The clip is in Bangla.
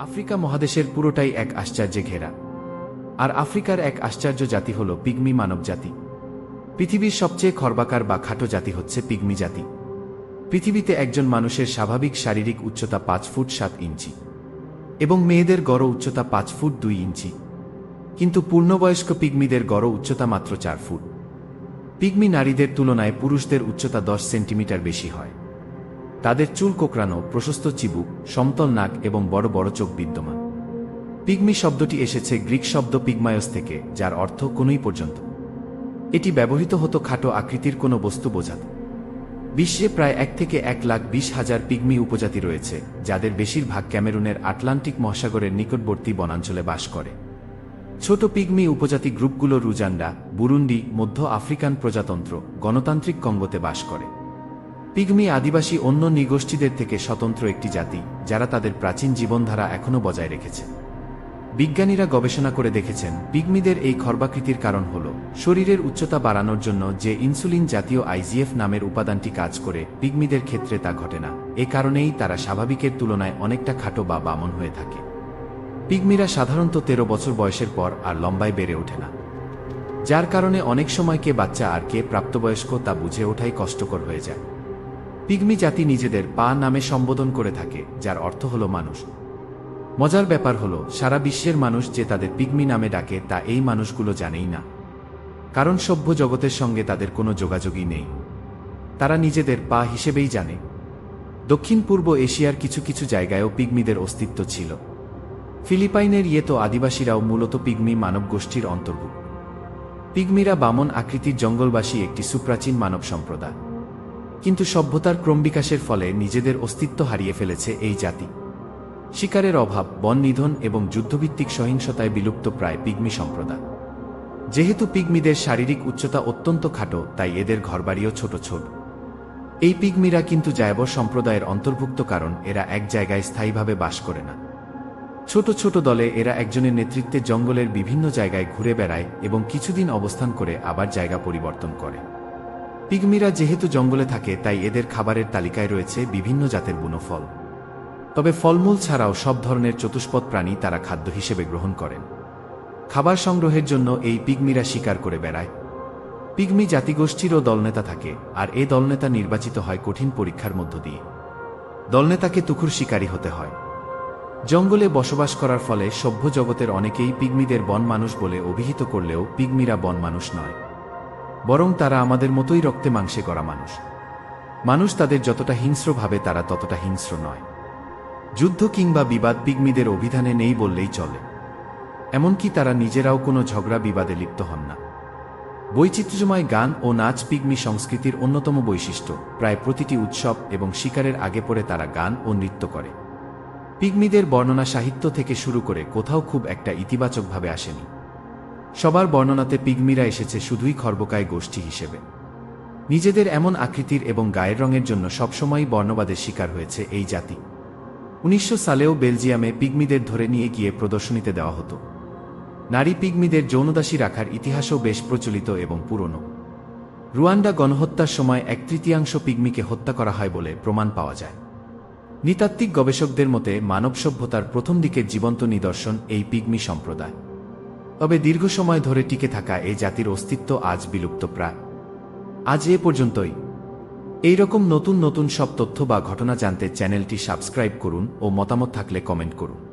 আফ্রিকা মহাদেশের পুরোটাই এক আশ্চর্যে ঘেরা। আর আফ্রিকার এক আশ্চর্য জাতি হল পিগমি মানব জাতি। পৃথিবীর সবচেয়ে খর্বাকার বা খাটো জাতি হচ্ছে পিগমি জাতি। পৃথিবীতে একজন মানুষের স্বাভাবিক শারীরিক উচ্চতা পাঁচ ফুট সাত ইঞ্চি এবং মেয়েদের গড় উচ্চতা পাঁচ ফুট দুই ইঞ্চি। কিন্তু পূর্ণবয়স্ক পিগমিদের গড় উচ্চতা মাত্র চার ফুট। পিগমি নারীদের তুলনায় পুরুষদের উচ্চতা দশ সেন্টিমিটার বেশি হয়। তাদের চুল কোকড়ানো, প্রশস্ত চিবুক, সমতল নাক এবং বড় বড় চোখ বিদ্যমান। পিগমি শব্দটি এসেছে গ্রিক শব্দ পিগমায়স থেকে, যার অর্থ কোনই পর্যন্ত। এটি ব্যবহৃত হতো খাটো আকৃতির কোনো বস্তু বোঝাতে। বিশ্বে প্রায় এক থেকে এক লাখ বিশ হাজার পিগমি উপজাতি রয়েছে, যাদের বেশিরভাগ ক্যামেরুনের আটলান্টিক মহাসাগরের নিকটবর্তী বনাঞ্চলে বাস করে। ছোট পিগমি উপজাতি গ্রুপগুলো রুজান্ডা, বুরুন্ডি, মধ্য আফ্রিকান প্রজাতন্ত্র, গণতান্ত্রিক কঙ্গোতে বাস করে। পিগমি আদিবাসী অন্য নিগোষ্ঠীদের থেকে স্বতন্ত্র একটি জাতি, যারা তাদের প্রাচীন জীবনধারা এখনও বজায় রেখেছে। বিজ্ঞানীরা গবেষণা করে দেখেছেন, পিগমিদের এই খর্বাকৃতির কারণ হল, শরীরের উচ্চতা বাড়ানোর জন্য যে ইনসুলিন জাতীয় আইজিএফ নামের উপাদানটি কাজ করে, পিগমিদের ক্ষেত্রে তা ঘটে না। এ কারণেই তারা স্বাভাবিকের তুলনায় অনেকটা খাটো বা বামন হয়ে থাকে। পিগমিরা সাধারণত তেরো বছর বয়সের পর আর লম্বায় বেড়ে ওঠে না। যার কারণে অনেক সময় কে বাচ্চা আর কে প্রাপ্তবয়স্ক তা বুঝে ওঠাই কষ্টকর হয়ে যায়। পিগমি জাতি নিজেদের পা নামে সম্বোধন করে থাকে, যার অর্থ হল মানুষ। মজার ব্যাপার হল, সারা বিশ্বের মানুষ যে তাদের পিগমি নামে ডাকে, তা এই মানুষগুলো জানেই না। কারণ সভ্য জগতের সঙ্গে তাদের কোনো যোগাযোগই নেই। তারা নিজেদের পা হিসেবেই জানে। দক্ষিণ পূর্ব এশিয়ার কিছু কিছু জায়গায়ও পিগমিদের অস্তিত্ব ছিল। ফিলিপাইনের ইয়েতো আদিবাসীরাও মূলত পিগমি মানব গোষ্ঠীর অন্তর্ভুক্ত। পিগমিরা বামন আকৃতির জঙ্গলবাসী একটি সুপ্রাচীন মানব সম্প্রদায়। কিন্তু সভ্যতার ক্রমবিকাশের ফলে নিজেদের অস্তিত্ব হারিয়ে ফেলেছে এই জাতি। শিকারের অভাব, বন নিধন এবং যুদ্ধভিত্তিক সহিংসতায় বিলুপ্ত প্রায় পিগমি সম্প্রদায়। যেহেতু পিগমিদের শারীরিক উচ্চতা অত্যন্ত খাটো, তাই এদের ঘরবাড়িও ছোট ছোট। এই পিগমিরা কিন্তু জায়বর সম্প্রদায়ের অন্তর্ভুক্ত কারণ, এরা এক জায়গায় স্থায়ীভাবে বাস করে না। ছোট ছোট দলে এরা একজনের নেতৃত্বে জঙ্গলের বিভিন্ন জায়গায় ঘুরে বেড়ায় এবং কিছুদিন অবস্থান করে আবার জায়গা পরিবর্তন করে। পিগমিরা যেহেতু জঙ্গলে থাকে, তাই এদের খাবারের তালিকায় রয়েছে বিভিন্ন জাতের বুনো ফল তবে ফলমূল ছাড়াও সব ধরনের চতুষ্পদ প্রাণী তারা খাদ্য হিসেবে গ্রহণ করেন। খাবার সংগ্রহের জন্য এই পিগমিরা শিকার করে বেড়ায়। পিগমি জাতিগোষ্ঠীরও দলনেতা থাকে, আর এ দলনেতা নির্বাচিত হয় কঠিন পরীক্ষার মধ্য দিয়ে। দলনেতাকে তুখুর শিকারী হতে হয়। জঙ্গলে বসবাস করার ফলে সভ্য জগতের অনেকেই পিগমিদের বন মানুষ বলে অভিহিত করলেও পিগমিরা বন মানুষ নয়। বরং তারা আমাদের মতোই রক্তে মাংসে করা মানুষ। মানুষ তাদের যতটা হিংস্র ভাবে, তারা ততটা হিংস্র নয়। যুদ্ধ কিংবা বিবাদ পিগমিদের অভিধানে নেই বললেই চলে। এমনকি তারা নিজেরাও কোনো ঝগড়া বিবাদে লিপ্ত হন না। বৈচিত্র্যময় গান ও নাচ পিগমি সংস্কৃতির অন্যতম বৈশিষ্ট্য। প্রায় প্রতিটি উৎসব এবং শিকারের আগে পরে তারা গান ও নৃত্য করে। পিগমিদের বর্ণনা সাহিত্য থেকে শুরু করে কোথাও খুব একটা ইতিবাচকভাবে আসেনি। সবার বর্ণনাতে পিগমিরা এসেছে শুধুই খর্বকায় গোষ্ঠী হিসেবে। নিজেদের এমন আকৃতির এবং গায়ের রঙের জন্য সবসময়ই বর্ণবাদের শিকার হয়েছে এই জাতি। উনিশশো সালেও বেলজিয়ামে পিগমিদের ধরে নিয়ে গিয়ে প্রদর্শনীতে দেওয়া হতো। নারী পিগমিদের যৌনদাসী রাখার ইতিহাসও বেশ প্রচলিত এবং পুরনো। রুয়ান্ডা গণহত্যার সময় এক তৃতীয়াংশ পিগমিকে হত্যা করা হয় বলে প্রমাণ পাওয়া যায়। নৃতাত্ত্বিক গবেষকদের মতে মানব সভ্যতার প্রথম দিকের জীবন্ত নিদর্শন এই পিগমি সম্প্রদায়। তবে দীর্ঘ সময় ধরে টিকে থাকা এই জাতির অস্তিত্ব আজ বিলুপ্ত প্রায়। আজ এ পর্যন্তই। এই রকম নতুন নতুন সব তথ্য বা ঘটনা জানতে চ্যানেলটি সাবস্ক্রাইব করুন ও মতামত থাকলে কমেন্ট করুন।